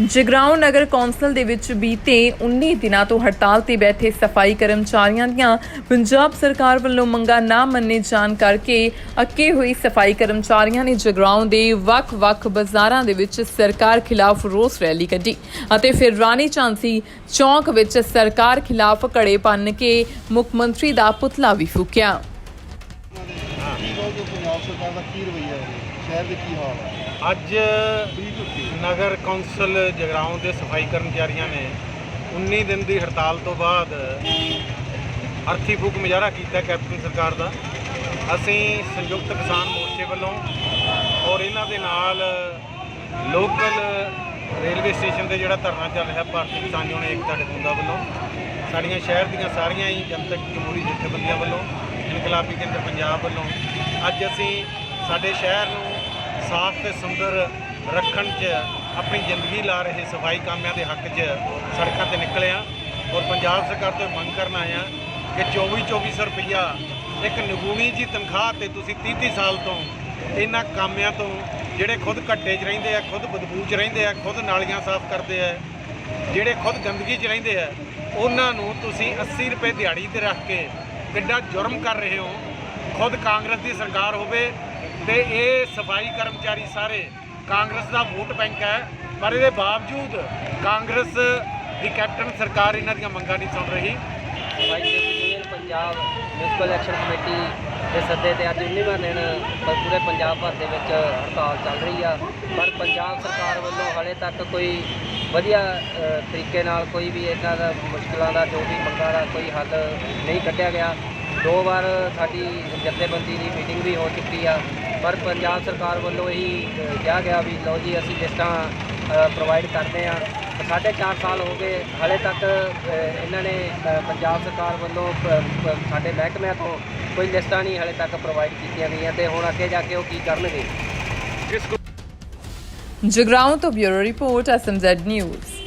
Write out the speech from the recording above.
ਜਗਰਾਉਂ ਨਗਰ council ਦੇ ਵਿੱਚ ਬੀਤੇ 19 ਦਿਨਾਂ ਤੋਂ ਹੜਤਾਲ ਤੇ ਬੈਠੇ ਸਫ਼ਾਈ ਕਰਮਚਾਰੀਆਂ ਦੀਆਂ ਪੰਜਾਬ ਸਰਕਾਰ ਵੱਲੋਂ ਮੰਗਾਂ ਨਾ ਮੰਨੇ ਜਾਣ ਕਰਕੇ ਅੱਕੇ ਹੋਈ ਸਫ਼ਾਈ ਕਰਮਚਾਰੀਆਂ ਨੇ ਜਗਰਾਉਂ ਦੇ ਵੱਖ-ਵੱਖ ਬਾਜ਼ਾਰਾਂ ਦੇ ਵਿੱਚ ਸਰਕਾਰ ਖਿਲਾਫ ਰੋਸ ਰੈਲੀ ਕੱਢੀ ਅਤੇ ਫਿਰ ਰਾਣੀ ਝਾਂਸੀ ਚੌਂਕ ਵਿੱਚ ਸਰਕਾਰ ਖਿਲਾਫ ਘੜੇ ਪੰਨ ਕੇ ਮੁੱਖ ਮੰਤਰੀ ਦਾ ਪੁਤਲਾ ਵੀ ਫੂਕਿਆ। ਕੀ ਕਹੋਗੇ ਪੰਜਾਬ ਸਰਕਾਰ ਦਾ ਕੀ ਰਵੱਈਆ ਹੈ? ਸ਼ਹਿਰ ਦੇ ਕੀ ਹਾਲ ਹੈ? ਅੱਜ ਨਗਰ ਕੌਂਸਲ ਜਗਰਾਉਂ ਦੇ ਸਫ਼ਾਈ ਕਰਮਚਾਰੀਆਂ ਨੇ 19 ਦਿਨ ਦੀ ਹੜਤਾਲ ਤੋਂ ਬਾਅਦ ਅਰਥੀ ਫੂਕ ਮੁਜ਼ਾਹਰਾ ਕੀਤਾ ਕੈਪਟਨ ਸਰਕਾਰ ਦਾ। ਅਸੀਂ ਸੰਯੁਕਤ ਕਿਸਾਨ ਮੋਰਚੇ ਵੱਲੋਂ ਔਰ ਇਹਨਾਂ ਦੇ ਨਾਲ ਲੋਕਲ ਰੇਲਵੇ ਸਟੇਸ਼ਨ ਤੇ ਜਿਹੜਾ ਧਰਨਾ ਚੱਲ ਰਿਹਾ ਭਾਰਤੀ ਕਿਸਾਨ ਯੂਨੀਅਨ ਏਕਤਾ ਡਕੂੰਦਾ ਵੱਲੋਂ, ਸਾਡੀਆਂ ਸ਼ਹਿਰ ਦੀਆਂ ਸਾਰੀਆਂ ਹੀ ਜਨਤਕ ਜਮਹੂਰੀ ਜਥੇਬੰਦੀਆਂ ਵੱਲੋਂ, ਇਨਕਲਾਬੀ ਕੇਂਦਰ ਪੰਜਾਬ ਵੱਲੋਂ, ਅੱਜ ਅਸੀਂ ਸਾਡੇ ਸ਼ਹਿਰ ਨੂੰ ਸਾਫ਼ ਤੇ ਸੁੰਦਰ ਰੱਖਣ 'ਚ ਆਪਣੀ ਜ਼ਿੰਦਗੀ ਲਾ ਰਹੇ ਸਫ਼ਾਈ ਕਾਮਿਆਂ ਦੇ ਹੱਕ 'ਚ ਸੜਕਾਂ ਤੇ ਨਿਕਲੇ ਹਾਂ ਔਰ ਪੰਜਾਬ ਸਰਕਾਰ ਤੋਂ ਮੰਗ ਕਰਨ ਆਏ ਹਾਂ ਕਿ 24 2400 ਰੁਪਈਆ ਇੱਕ ਨਿਗੂਣੀ ਜੀ ਤਨਖਾਹ ਤੇ ਤੁਸੀਂ 30 30 ਸਾਲ ਤੋਂ ਇਹਨਾਂ ਕਾਮਿਆਂ ਤੋਂ ਜਿਹੜੇ ਖੁਦ ਘੱਟੇ 'ਚ ਰਹਿੰਦੇ ਆ, ਖੁਦ ਬਦਬੂ 'ਚ ਰਹਿੰਦੇ ਆ, ਖੁਦ ਨਾਲੀਆਂ ਸਾਫ਼ ਕਰਦੇ ਆ, ਜਿਹੜੇ ਖੁਦ ਗੰਦਗੀ 'ਚ ਰਹਿੰਦੇ ਆ, ਉਹਨਾਂ ਨੂੰ ਤੁਸੀਂ 80 ਰੁਪਏ ਦਿਹਾੜੀ ਤੇ ਰੱਖ ਕੇ ਕਿੱਡਾ ਜੁਰਮ ਕਰ ਰਹੇ ਹੋ। ਖੁਦ ਕਾਂਗਰਸ ਦੀ ਸਰਕਾਰ ਹੋਵੇ ਤੇ ਇਹ ਸਫ਼ਾਈ ਕਰਮਚਾਰੀ ਸਾਰੇ ਕਾਂਗਰਸ ਦਾ ਵੋਟ ਬੈਂਕ ਹੈ, ਪਰ ਇਹਦੇ ਬਾਵਜੂਦ ਕਾਂਗਰਸ ਦੀ ਕੈਪਟਨ ਸਰਕਾਰ ਇਹਨਾਂ ਦੀਆਂ ਮੰਗਾਂ ਨਹੀਂ ਸੁਣ ਰਹੀ। Union Punjab municipal election committee ਦੇ ਸੱਦੇ ਤੇ ਅੱਜ 19ਵਾਂ ਦਿਨ ਪੂਰੇ ਪੰਜਾਬ ਭਰ ਦੇ ਵਿੱਚ ਹੜਤਾਲ ਚੱਲ ਰਹੀ ਆ। ਪਰ ਪੰਜਾਬ ਸਰਕਾਰ ਵੱਲੋਂ ਹਾਲੇ ਤੱਕ ਕੋਈ ਵਧੀਆ ਤਰੀਕੇ ਨਾਲ ਕੋਈ ਵੀ ਇਹਨਾਂ ਦਾ ਮੁਸ਼ਕਲਾਂ ਦਾ, ਜੋ ਵੀ ਮੰਗਾਂ ਦਾ ਕੋਈ ਹੱਲ ਨਹੀਂ ਕੱਢਿਆ ਗਿਆ। ਦੋ ਵਾਰ ਸਾਡੀ ਜਥੇਬੰਦੀ ਦੀ ਮੀਟਿੰਗ ਵੀ ਹੋ ਚੁੱਕੀ ਆ ਪਰ ਪੰਜਾਬ ਸਰਕਾਰ ਵੱਲੋਂ ਇਹੀ ਕਿਹਾ ਗਿਆ ਵੀ ਲਓ ਜੀ ਅਸੀਂ ਲਿਸਟਾਂ ਪ੍ਰੋਵਾਈਡ ਕਰਦੇ ਆ। ਸਾਢੇ ਚਾਰ ਸਾਲ ਹੋ ਗਏ ਹਾਲੇ ਤੱਕ ਇਹਨਾਂ ਨੇ ਪੰਜਾਬ ਸਰਕਾਰ ਵੱਲੋਂ ਸਾਡੇ ਮਹਿਕਮਿਆਂ ਤੋਂ ਕੋਈ ਲਿਸਟਾਂ ਨਹੀਂ ਹਾਲੇ ਤੱਕ ਪ੍ਰੋਵਾਈਡ ਕੀਤੀਆਂ ਗਈਆਂ ਤੇ ਹੁਣ ਅੱਗੇ ਜਾ ਕੇ ਉਹ ਕੀ ਕਰਨਗੇ। ਜਗਰਾਉਂ ਤੋਂ ਬਿਊਰੋ ਰਿਪੋਰਟ ਐਸਐਮਜ਼ੈਡ ਨਿਊਜ਼